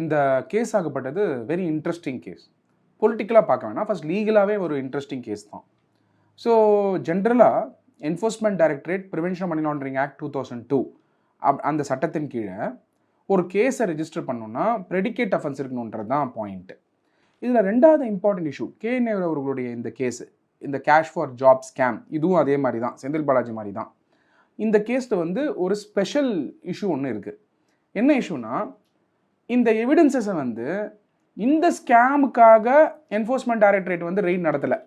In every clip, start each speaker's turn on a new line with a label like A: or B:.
A: இந்த கேஸ் ஆகப்பட்டது very interesting case பொலிட்டிக்கலாக பார்க்க வேணாம். ஃபஸ்ட் லீகலாகவே ஒரு இன்ட்ரெஸ்டிங் கேஸ் தான். ஸோ ஜென்ரலாக enforcement directorate prevention money laundering act two thousand two up அந்த சட்டத்தின் கீழே ஒரு கேஸை ரெஜிஸ்டர் பண்ணோன்னா ப்ரெடிகேட் அஃபென்ஸ் இருக்கணுன்றது தான் பாயிண்ட்டு இதில் ரெண்டாவது இம்பார்ட்டன்ட் இஷ்யூ கே நேரு அவர்களுடைய இந்த கேஸு இந்த கேஷ் ஃபார் ஜாப் ஸ்கேம் இதுவும் அதே மாதிரி தான் செந்தில் பாலாஜி மாதிரி தான். இந்த கேஸில் வந்து ஒரு ஸ்பெஷல் இஷ்யூ ஒன்று இருக்குது என்ன இஷ்யூனா இந்த எவிடன்சஸை வந்து இந்த ஸ்கேமுக்காக என்ஃபோர்ஸ்மெண்ட் டைரக்டரேட் வந்து ரெய்ட் நடத்தலை.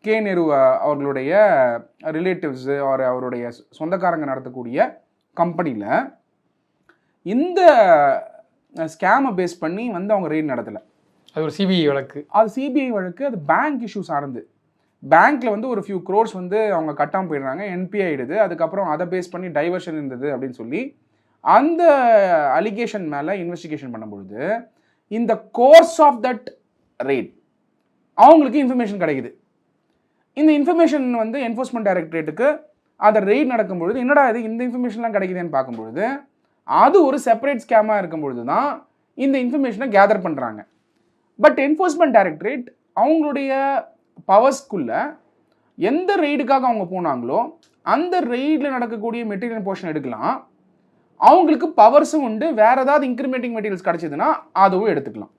A: கே. நேரு அவர்களுடைய ரிலேட்டிவ்ஸு அவர் அவருடைய சொந்தக்காரங்க நடத்தக்கூடிய கம்பெனியில் இந்த ஸ்கேமை பேஸ் பண்ணி வந்து அவங்க ரெய்ட் நடத்தலை.
B: அது ஒரு சிபிஐ வழக்கு.
A: அது சிபிஐ வழக்கு அது பேங்க் இஷ்யூ சார்ந்து. பேங்க்ல வந்து ஒரு ஃபியூ க்ரோர்ஸ் வந்து அவங்க கட்டாம போயிடுறாங்க என்பி ஆயிடுது அதுக்கப்புறம் அதை பேஸ் பண்ணி டைவர்ஷன் இருந்தது அப்படின்னு சொல்லி அந்த அலிகேஷன் மேலே இன்வெஸ்டிகேஷன் பண்ணும்பொழுது இந்த கோர்ஸ் ஆஃப் தட் ரெய்ட் அவங்களுக்கு இன்ஃபர்மேஷன் கிடைக்குது. இந்த இன்ஃபர்மேஷன் வந்து என்ஃபோர்ஸ்மெண்ட் டைரக்டரேட்டுக்கு அதை ரெய்ட் நடக்கும்பொழுது என்னடா இது இந்த இன்ஃபர்மேஷன்லாம் கிடைக்குதுன்னு பார்க்கும்பொழுது அது ஒரு செப்பரேட் ஸ்கேமாக இருக்கும்பொழுது தான் இந்த இன்ஃபர்மேஷனை கேதர் பண்ணுறாங்க பட் என்ஃபோர்ஸ்மெண்ட் டைரக்டரேட் அவங்களுடைய பவர்ஸ்க்குள்ளே எந்த ரெய்டுக்காக அவங்க போனாங்களோ அந்த ரெய்டில் நடக்கக்கூடிய மெட்டீரியல் போர்ஷன் எடுக்கலாம். அவங்களுக்கு பவர்ஸும் உண்டு. வேறு ஏதாவது இன்க்ரிமேட்டிங் மெட்டீரியல்ஸ் கிடச்சிதுன்னா அதுவும் எடுத்துக்கலாம்.